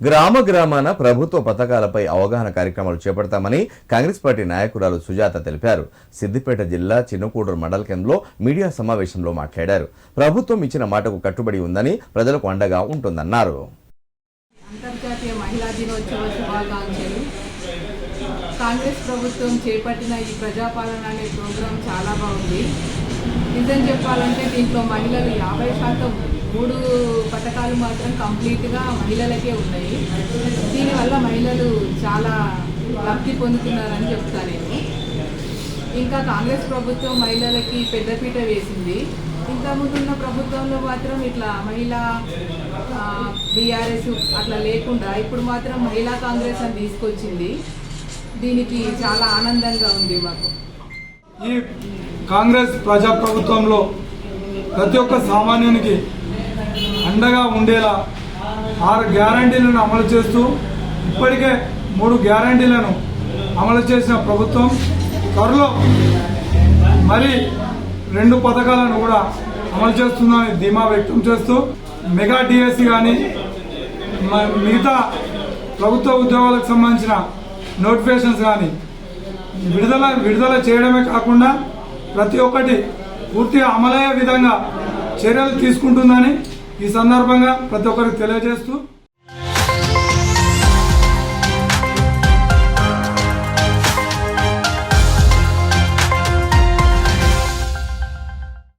గ్రామ గ్రామాన ప్రభుత్వ పథకాలపై అవగాహన కార్యక్రమాలు చేపడతామని కాంగ్రెస్ పార్టీ నాయకురాలు సుజాత తెలిపారు. సిద్దిపేట జిల్లా చిన్నకూడూరు మండల కేంద్రంలో మీడియా సమావేశంలో మాట్లాడారు. ప్రభుత్వం ఇచ్చిన మాటకు కట్టుబడి ఉందని ప్రజలకు అండగా ఉంటుందన్నారు. అంతర్జాతీయ మహిళా దినోత్సవ శుభాకాంక్షలు. కాంగ్రెస్ ప్రభుత్వం చేపట్టిన ఈ ప్రజాపాలన అనే ప్రోగ్రాం చాలా బాగుంది. నిజం చెప్పాలంటే దీంట్లో మహిళలు యాభై శాతం మూడు పథకాలు మాత్రం కంప్లీట్గా మహిళలకే ఉన్నాయి. దీనివల్ల మహిళలు చాలా లబ్ధి పొందుతున్నారని చెప్తాను నేను. ఇంకా కాంగ్రెస్ ప్రభుత్వం మహిళలకి పెద్దపీట వేసింది. ఇంకా ముందున్న ప్రభుత్వంలో మాత్రం ఇట్లా మహిళా బీఆర్ఎస్ అట్లా లేకుండా ఇప్పుడు మాత్రం మహిళా కాంగ్రెస్ అని తీసుకొచ్చింది. దీనికి చాలా ఆనందంగా ఉంది మాకు. ఈ కాంగ్రెస్ ప్రజాప్రభుత్వంలో ప్రతి ఒక్క సామాన్యునికి అండగా ఉండేలా ఆరు గ్యారంటీలను అమలు చేస్తూ ఇప్పటికే మూడు గ్యారంటీలను అమలు చేసిన ప్రభుత్వం. త్వరలో మరి రెండు పథకాలను కూడా అమలు చేస్తుందని ధీమా వ్యక్తం చేస్తూ మెగా డిఎస్సి కానీ మ- మిగతా ప్రభుత్వ ఉద్యోగాలకు సంబంధించిన నోటిఫికేషన్స్ కానీ విడుదల విడుదల చేయడమే కాకుండా ప్రతి ఒక్కటి పూర్తిగా అమలయ్యే విధంగా చర్యలు తీసుకుంటుందని ఈ సందర్భంగా ప్రతి ఒక్కరికి తెలియజేస్తూ